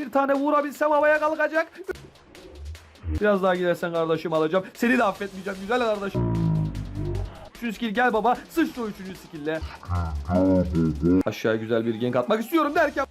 Bir tane vurabilsem havaya kalkacak. Biraz daha gidersen kardeşim alacağım. Seni de affetmeyeceğim güzel kardeşim. Üçüncü skill gel baba. Sıçra üçüncü skill'le. Aşağı güzel bir gank atmak istiyorum derken.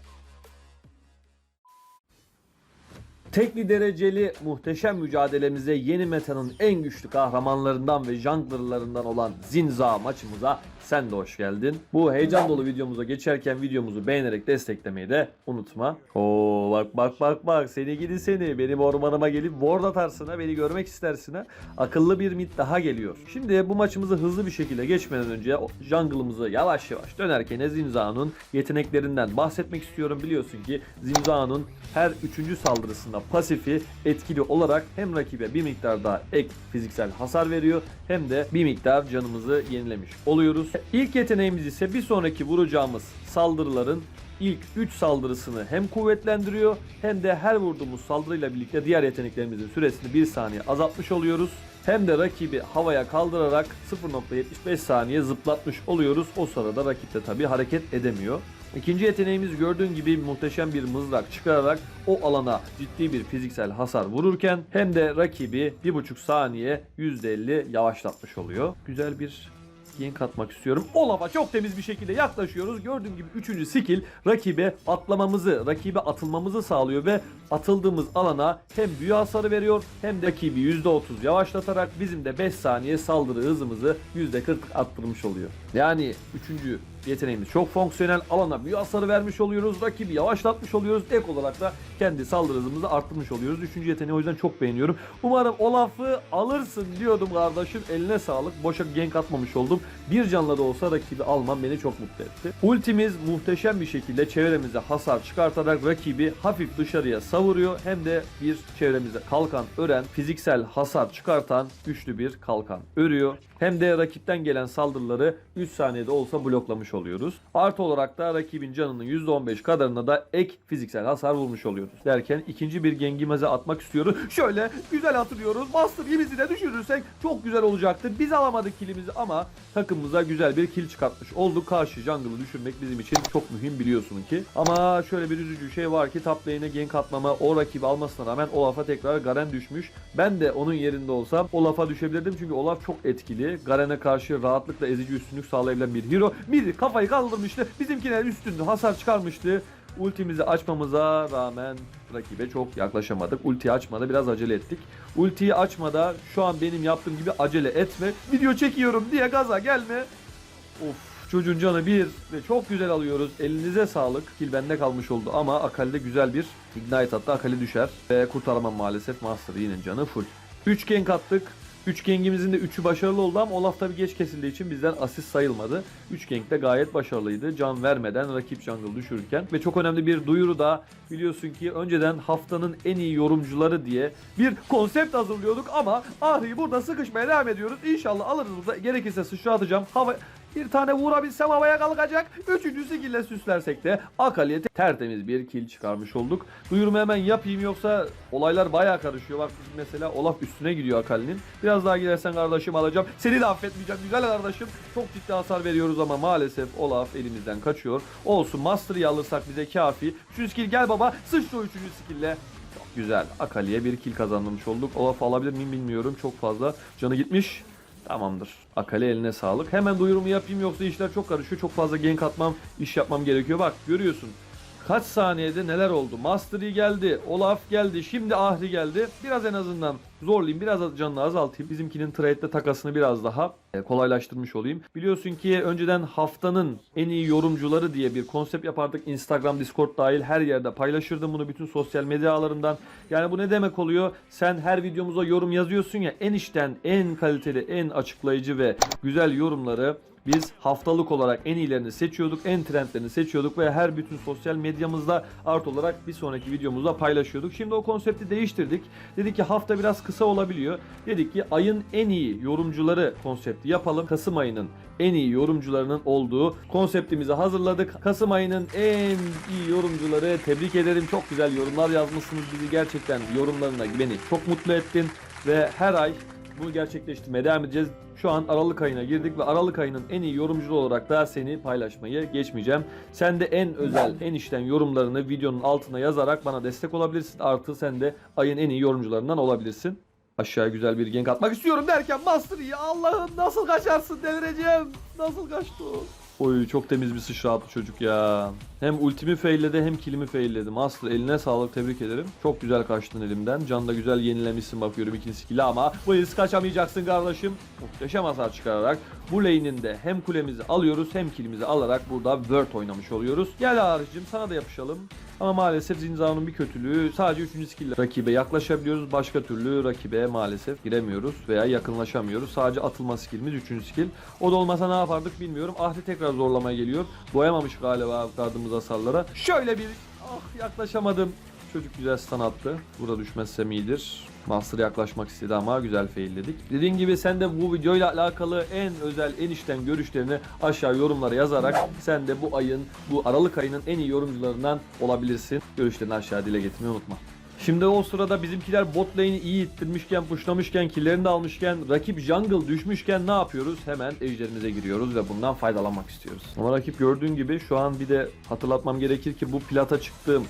Tekli dereceli muhteşem mücadelemize yeni metanın en güçlü kahramanlarından ve junglerlarından olan Zinza maçımıza sen de hoş geldin. Bu heyecan dolu videomuza geçerken videomuzu beğenerek desteklemeyi de unutma. Oo bak bak bak bak seni gidi seni benim ormanıma gelip ward atarsın ha beni görmek istersin ha. Akıllı bir mid daha geliyor. Şimdi bu maçımızı hızlı bir şekilde geçmeden önce jungle'ımızı yavaş yavaş dönerken Zinza'nın yeteneklerinden bahsetmek istiyorum. Biliyorsun ki Zinza'nın her üçüncü saldırısında pasifi etkili olarak hem rakibe bir miktar daha ek fiziksel hasar veriyor hem de bir miktar canımızı yenilemiş oluyoruz. İlk yeteneğimiz ise bir sonraki vuracağımız saldırıların ilk 3 saldırısını hem kuvvetlendiriyor hem de her vurduğumuz saldırıyla birlikte diğer yeteneklerimizin süresini 1 saniye azaltmış oluyoruz. Hem de rakibi havaya kaldırarak 0.75 saniye zıplatmış oluyoruz. O sırada rakip de tabi hareket edemiyor. İkinci yeteneğimiz gördüğün gibi muhteşem bir mızrak çıkararak o alana ciddi bir fiziksel hasar vururken hem de rakibi 1.5 saniye %50 yavaşlatmış oluyor. Güzel bir gank atmak istiyorum. Olaf'a çok temiz bir şekilde yaklaşıyoruz. Gördüğüm gibi 3. skill rakibe atlamamızı, rakibe atılmamızı sağlıyor ve atıldığımız alana hem büyü hasarı veriyor hem de rakibi %30 yavaşlatarak bizim de 5 saniye saldırı hızımızı %40 arttırmış oluyor. Yani 3. yeteneğimiz çok fonksiyonel alana büyü hasarı vermiş oluyoruz. Rakibi yavaşlatmış oluyoruz. Ek olarak da kendi saldırı hızımızı arttırmış oluyoruz. Üçüncü yeteneği o yüzden çok beğeniyorum. Umarım Olaf'ı alırsın diyordum kardeşim. Eline sağlık. Boşa gank atmamış oldum. Bir canla da olsa rakibi almam beni çok mutlu etti. Ultimiz muhteşem bir şekilde çevremize hasar çıkartarak rakibi hafif dışarıya savuruyor. Hem de bir çevremize kalkan ören, fiziksel hasar çıkartan güçlü bir kalkan örüyor. Hem de rakipten gelen saldırıları 3 saniyede olsa bloklamış oluyoruz. Artı olarak da rakibin canının %15 kadarına da ek fiziksel hasar vurmuş oluyoruz. Derken ikinci bir gengimize atmak istiyoruz. Şöyle güzel hatırlıyoruz. Master Yi'mizi de düşürürsek çok güzel olacaktı. Biz alamadık killimizi ama takımımıza güzel bir kill çıkartmış olduk. Karşı jungle'ı düşürmek bizim için çok mühim biliyorsun ki. Ama şöyle bir üzücü şey var ki top lane'e gank atmama o rakibi almasına rağmen Olaf'a tekrar Garen düşmüş. Ben de onun yerinde olsam Olaf'a düşebilirdim çünkü Olaf çok etkili. Garen'e karşı rahatlıkla ezici üstünlük sağlayabilen bir hero. Biri kafayı kaldırmıştı. Bizimkiler üstünde hasar çıkarmıştı. Ultimizi açmamıza rağmen rakibe çok yaklaşamadık. Ultiyi açmada biraz acele ettik. Ultiyi açmada şu an benim yaptığım gibi acele etme. Video çekiyorum diye gaza gelme. Of çocuğun canı bir ve çok güzel alıyoruz. Elinize sağlık. Kill bende kalmış oldu ama Akali'de güzel bir ignite attı. Akali düşer ve kurtaramam maalesef. Master yine canı full. 3 gank attık. 3 gengimizin de 3'ü başarılı oldu ama Olaf tabi geç kesildiği için bizden asist sayılmadı. 3 genk de gayet başarılıydı. Can vermeden rakip jungle düşürürken. Ve çok önemli bir duyuru da biliyorsun ki önceden haftanın en iyi yorumcuları diye bir konsept hazırlıyorduk ama Ahri'yi burada sıkışmaya devam ediyoruz. İnşallah alırız burada. Gerekirse sıçratacağım. Hava bir tane vurabilsem havaya kalkacak. Üçüncü skille süslersek de Akali'ye tertemiz bir kill çıkarmış olduk. Duyurumu hemen yapayım yoksa olaylar baya karışıyor. Bak mesela Olaf üstüne gidiyor Akali'nin. Biraz daha gidersen kardeşim alacağım. Seni de affetmeyeceğim güzel kardeşim. Çok ciddi hasar veriyoruz ama maalesef Olaf elimizden kaçıyor. Olsun Master'ı alırsak bize kafi. Üçüncü skill gel baba. Sıçra o üçüncü skille. Çok güzel. Akali'ye bir kill kazanmış olduk. Olaf alabilir miyim bilmiyorum. Çok fazla canı gitmiş. Tamamdır. Akali eline sağlık. Hemen duyurumu yapayım yoksa işler çok karışıyor. Çok fazla gank atmam, iş yapmam gerekiyor. Bak görüyorsun. Kaç saniyede neler oldu? Mastery geldi, Olaf geldi, şimdi Ahri geldi. Biraz en azından zorlayayım, biraz canını azaltayım. Bizimkinin trade'de takasını biraz daha e, kolaylaştırmış olayım. Biliyorsun ki önceden haftanın en iyi yorumcuları diye bir konsept yapardık. Instagram, Discord dahil her yerde paylaşırdım bunu bütün sosyal medya ağlarından. Yani bu ne demek oluyor? Sen her videomuza yorum yazıyorsun ya en içten, en kaliteli, en açıklayıcı ve güzel yorumları biz haftalık olarak en iyilerini seçiyorduk, en trendlerini seçiyorduk ve her bütün sosyal medyamızda art olarak bir sonraki videomuzda paylaşıyorduk. Şimdi o konsepti değiştirdik. Dedik ki hafta biraz kısa olabiliyor. Dedik ki ayın en iyi yorumcuları konsepti yapalım. Kasım ayının en iyi yorumcularının olduğu konseptimizi hazırladık. Kasım ayının en iyi yorumcuları tebrik ederim. Çok güzel yorumlar yazmışsınız. Bizi gerçekten yorumlarına beni çok mutlu ettin ve her ay Bunu gerçekleştirmeye devam edeceğiz. Şu an Aralık ayına girdik ve Aralık ayının en iyi yorumcusu olarak da seni paylaşmayı geçmeyeceğim. Sen de en özel, en işten yorumlarını videonun altına yazarak bana destek olabilirsin. Artı sen de ayın en iyi yorumcularından olabilirsin. Aşağıya güzel bir gank atmak istiyorum derken Master ya Allah'ım nasıl kaçarsın delireceğim. Nasıl kaçtı? Oy çok temiz bir sıçra attı çocuk ya. Hem ultimi failledi hem kilimi failledi. Master eline sağlık tebrik ederim. Çok güzel kaçtın elimden. Can da güzel yenilemişsin bakıyorum ikinci skill'i ama bu hız kaçamayacaksın kardeşim. Muhteşem hasar çıkararak bu lane'in hem kulemizi alıyoruz hem kilimizi alarak burada word oynamış oluyoruz. Gel haricim sana da yapışalım. Ama maalesef Zinza'nın bir kötülüğü sadece 3. skill rakibe yaklaşabiliyoruz. Başka türlü rakibe maalesef giremiyoruz veya yakınlaşamıyoruz. Sadece atılma skillimiz 3. skill. O da olmasa ne yapardık bilmiyorum. Ahri tekrar zorlamaya geliyor. Doyamamış galiba gardımız hasarlara. Şöyle bir ah yaklaşamadım. Çocuk güzel stun attı. Burada düşmezsem iyidir. Master yaklaşmak istedi ama güzel failledik. Dediğim gibi sen de bu videoyla alakalı en özel, en içten görüşlerini aşağı yorumlara yazarak sen de bu ayın, bu Aralık ayının en iyi yorumcularından olabilirsin. Görüşlerini aşağı dile getirmeyi unutma. Şimdi o sırada bizimkiler bot lane'i iyi ittirmişken, pushlamışken, killerini de almışken, rakip jungle düşmüşken ne yapıyoruz? Hemen ejderimize giriyoruz ve bundan faydalanmak istiyoruz. Ama rakip gördüğün gibi şu an bir de hatırlatmam gerekir ki bu plata çıktığım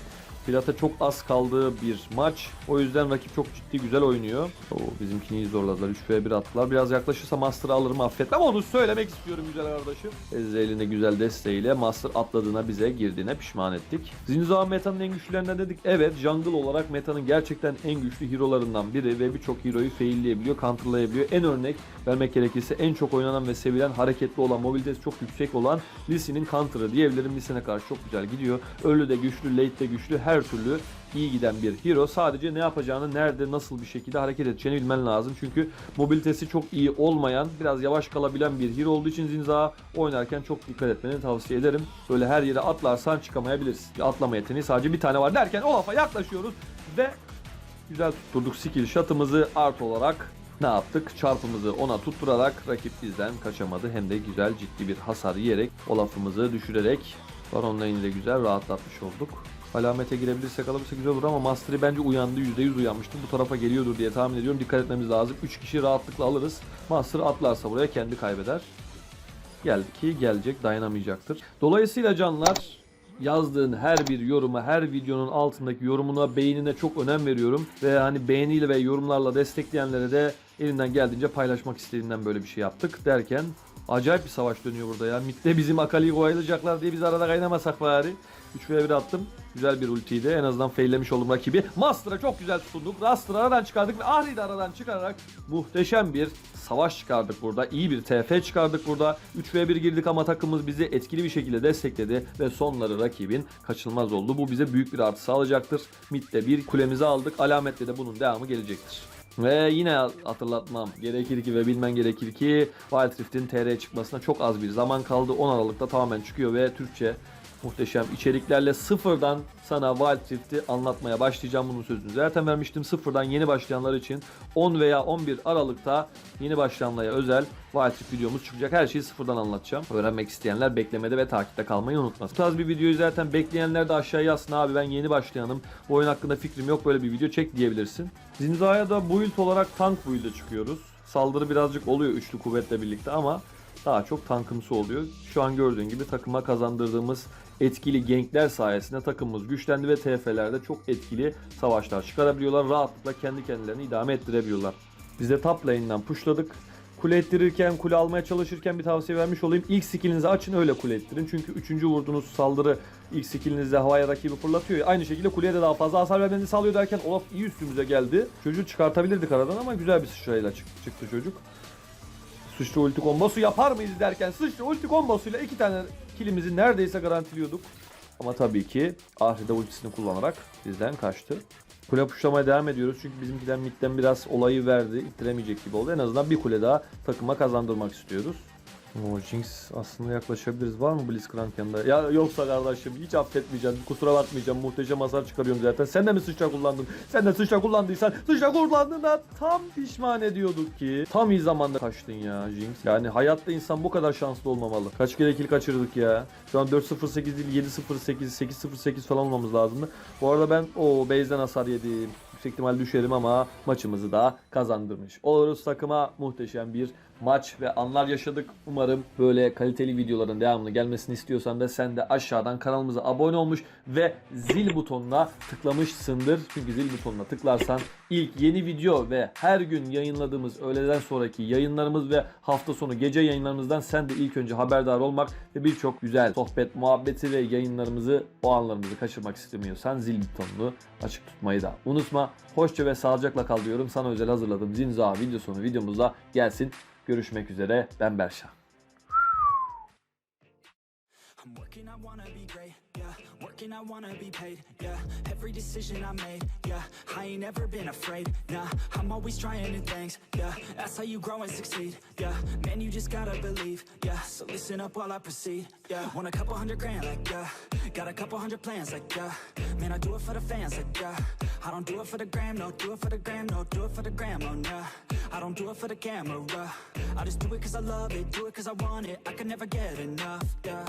Plata çok az kaldığı bir maç. O yüzden rakip çok ciddi güzel oynuyor. Oo, bizimkini iyi zorladılar. 3v1 attılar. Biraz yaklaşırsa Master'ı alırım affetmem. Onu söylemek istiyorum güzel kardeşim. Ezreal'in güzel desteğiyle Master atladığına bize girdiğine pişman ettik. Zinzao metanın en güçlülerinden dedik. Evet jungle olarak metanın gerçekten en güçlü hero'larından biri ve birçok hero'yu failleyebiliyor, counterlayabiliyor. En örnek vermek gerekirse en çok oynanan ve sevilen hareketli olan, mobilitesi çok yüksek olan Lee Sin'in counter'ı diyebilirim. Lee Sin'e karşı çok güzel gidiyor. Early de güçlü, late de güçlü, her türlü iyi giden bir hero. Sadece ne yapacağını, nerede, nasıl bir şekilde hareket edeceğini bilmen lazım. Çünkü mobilitesi çok iyi olmayan, biraz yavaş kalabilen bir hero olduğu için Zinza oynarken çok dikkat etmeni tavsiye ederim. Böyle her yere atlarsan çıkamayabilirsin. Atlama yeteneği sadece bir tane var derken o lafa yaklaşıyoruz ve güzel tutturduk skill shot'ımızı art olarak ne yaptık? Çarpımızı ona tutturarak rakip bizden kaçamadı. Hem de güzel ciddi bir hasar yiyerek Olaf'ımızı düşürerek Baron Lane'i de güzel rahatlatmış olduk. Alamete girebilirsek alabilirsek güzel olur ama Mastery bence uyandı. %100 uyanmıştı. Bu tarafa geliyordur diye tahmin ediyorum. Dikkat etmemiz lazım. 3 kişi rahatlıkla alırız. Master atlarsa buraya kendi kaybeder. Geldi ki gelecek dayanamayacaktır. Dolayısıyla canlar yazdığın her bir yoruma, her videonun altındaki yorumuna, beğenine çok önem veriyorum. Ve hani beğeniyle ve yorumlarla destekleyenlere de elinden geldiğince paylaşmak istediğinden böyle bir şey yaptık derken acayip bir savaş dönüyor burada ya. Mid'de bizim Akali'yi kovalayacaklar diye biz arada kaynamasak bari. 3 v 1 attım. Güzel bir ultiydi. En azından faillemiş oldum rakibi. Master'a çok güzel tutunduk. Raster'ı aradan çıkardık ve Ahri'yi de aradan çıkararak muhteşem bir savaş çıkardık burada. İyi bir TF çıkardık burada. 3v1 girdik ama takımımız bizi etkili bir şekilde destekledi ve sonları rakibin kaçınılmaz oldu. Bu bize büyük bir artı sağlayacaktır. Mid'de bir kulemizi aldık. Alametle de bunun devamı gelecektir. Ve yine hatırlatmam gerekir ki ve bilmen gerekir ki Wild Rift'in TR çıkmasına çok az bir zaman kaldı. 10 Aralık'ta tamamen çıkıyor ve Türkçe muhteşem içeriklerle sıfırdan sana Wild Rift'i anlatmaya başlayacağım. Bunun sözünü zaten vermiştim. Sıfırdan yeni başlayanlar için 10 veya 11 Aralık'ta yeni başlayanlara özel Wild Rift videomuz çıkacak. Her şeyi sıfırdan anlatacağım. Öğrenmek isteyenler beklemede ve takipte kalmayı unutmasın. Bu tarz bir videoyu zaten bekleyenler de aşağıya yazsın abi ben yeni başlayanım. Bu oyun hakkında fikrim yok böyle bir video çek diyebilirsin. Zinza'ya da build olarak tank build'e çıkıyoruz. Saldırı birazcık oluyor üçlü kuvvetle birlikte ama daha çok tankımsı oluyor. Şu an gördüğün gibi takıma kazandırdığımız etkili gankler sayesinde takımımız güçlendi ve TF'lerde çok etkili savaşlar çıkarabiliyorlar. Rahatlıkla kendi kendilerini idame ettirebiliyorlar. Biz de top lane'den pushladık. Kule ettirirken, kule almaya çalışırken bir tavsiye vermiş olayım. İlk skillinizi açın öyle kule ettirin. Çünkü üçüncü vurduğunuz saldırı ilk skillinizde havaya rakibi fırlatıyor. Aynı şekilde kuleye de daha fazla hasar vermenizi sağlıyor derken Olaf iyi üstümüze geldi. Çocuğu çıkartabilirdik aradan ama güzel bir sıçrayla çık- çıktı çocuk. Sıçra ulti kombosu yapar mıyız derken sıçra ulti kombosuyla iki tane kilimizi neredeyse garantiliyorduk. Ama tabii ki Ahri de ultisini kullanarak bizden kaçtı. Kule puşlamaya devam ediyoruz çünkü bizimkiler midden biraz olayı verdi. İttiremeyecek gibi oldu. En azından bir kule daha takıma kazandırmak istiyoruz. O Jinx aslında yaklaşabiliriz. Var mı Blitzcrank yanında? Ya yoksa kardeşim hiç affetmeyeceğim. Kusura bakmayacağım. Muhteşem hasar çıkarıyorum zaten. Sen de mi sıçra kullandın? Sen de sıçra kullandıysan sıçra kullandığında tam pişman ediyorduk ki. Tam iyi zamanda kaçtın ya Jinx. Yani hayatta insan bu kadar şanslı olmamalı. Kaç kere kill kaçırdık ya. Şu an 4-0-8 değil 7-0-8, 8-0-8 falan olmamız lazımdı. Bu arada ben o base'den hasar yedim. yüksek ihtimal düşerim ama maçımızı da kazandırmış oluruz takıma. Muhteşem bir maç ve anlar yaşadık. Umarım böyle kaliteli videoların devamını gelmesini istiyorsan da sen de aşağıdan kanalımıza abone olmuş ve zil butonuna tıklamışsındır. Çünkü zil butonuna tıklarsan ilk yeni video ve her gün yayınladığımız öğleden sonraki yayınlarımız ve hafta sonu gece yayınlarımızdan sen de ilk önce haberdar olmak ve birçok güzel sohbet, muhabbeti ve yayınlarımızı o anlarımızı kaçırmak istemiyorsan zil butonunu açık tutmayı da unutma. Hoşça ve sağlıcakla kal diyorum. Sana özel hazırladığım Zinza video sonu videomuzda gelsin. Görüşmek üzere. Ben Berşah. Working, I wanna be paid, yeah. Every decision I made, yeah. I ain't ever been afraid, nah. I'm always trying new things, yeah. That's how you grow and succeed, yeah. Man, you just gotta believe, yeah. So listen up while I proceed, yeah. Want a couple hundred grand, like, yeah. Got a couple hundred plans, like, yeah. Man, I do it for the fans, like, yeah. I don't do it for the gram, no. Do it for the gram, no. Do it for the gram, oh, nah. I don't do it for the camera. I just do it cause I love it, do it cause I want it. I can never get enough, yeah.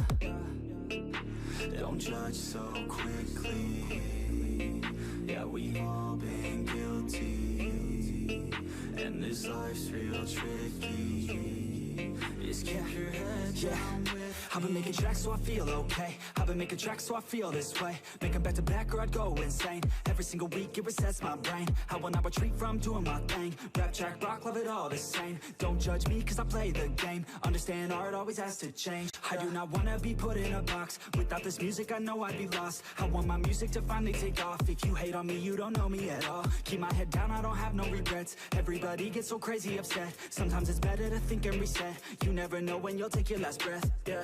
Don't judge so quickly. Yeah, we've all been guilty. And this life's real tricky. Just keep your head down with I've been making tracks so I feel okay. I've been making tracks so I feel this way. Make 'em back to back or I'd go insane. Every single week it resets my brain. I will not retreat from doing my thing. Rap, track, rock, love it all the same. Don't judge me cause I play the game. Understand art always has to change. I do not wanna be put in a box. Without this music I know I'd be lost. I want my music to finally take off. If you hate on me, you don't know me at all. Keep my head down, I don't have no regrets. Everybody gets so crazy upset. Sometimes it's better to think and reset. You never know when you'll take your last breath. Yeah.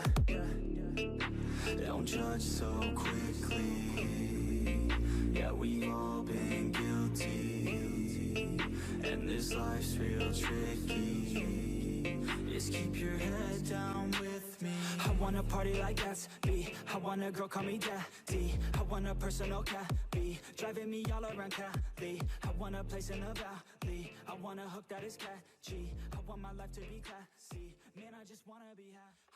Don't judge so quickly. Yeah, we've all been guilty. And this life's real tricky. Just keep your head down. I wanna party like Gatsby. I want a girl call me daddy. I want a personal oh, cat be driving me all around Cali. I want a place in the valley. I want a hook that is catchy. I want my life to be classy. Man, I just wanna be happy.